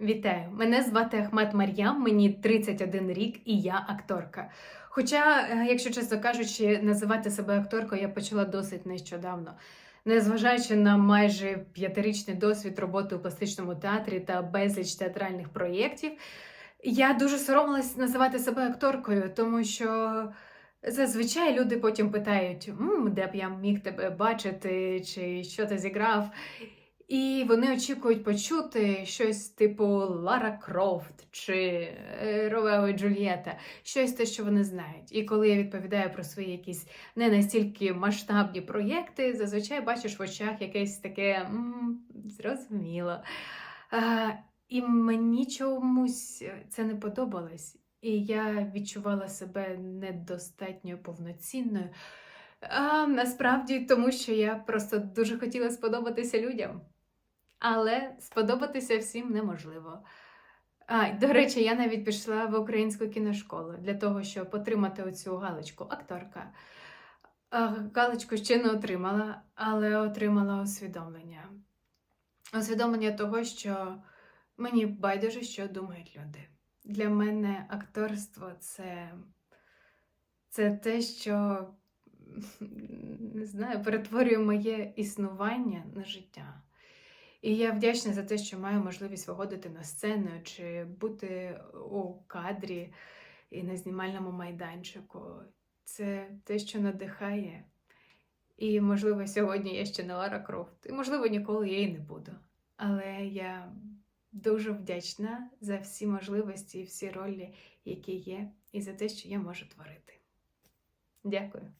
Вітаю! Мене звати Ахмед Мар'ям, мені 31 рік і я акторка. Хоча, е, якщо чесно кажучи, називати себе акторкою я почала досить нещодавно. Незважаючи на майже п'ятирічний досвід роботи у пластичному театрі та безліч театральних проєктів, я дуже соромилась називати себе акторкою, тому що зазвичай люди потім питають, «М, де б я міг тебе бачити, чи що ти зіграв. І вони очікують почути щось типу Лара Крофт чи е, Ромео і Джульєта, щось те, що вони знають. І коли я відповідаю про свої якісь не настільки масштабні проєкти, зазвичай бачиш в очах якесь таке «М, зрозуміло. А, і мені чомусь це не подобалось. І я відчувала себе недостатньо повноцінною. А, насправді, тому що я просто дуже хотіла сподобатися людям. Але сподобатися всім неможливо. А, до речі, я навіть пішла в українську кіношколу для того, щоб отримати оцю галочку акторка. Галочку ще не отримала, але отримала усвідомлення. Усвідомлення того, що мені байдуже, що думають люди. Для мене акторство це, це те, що не знаю, перетворює моє існування на життя. І я вдячна за те, що маю можливість виходити на сцену чи бути у кадрі і на знімальному майданчику. Це те, що надихає. І, можливо, сьогодні я ще не Лара Крофт, і, можливо, ніколи я і не буду. Але я дуже вдячна за всі можливості і всі ролі, які є, і за те, що я можу творити. Дякую.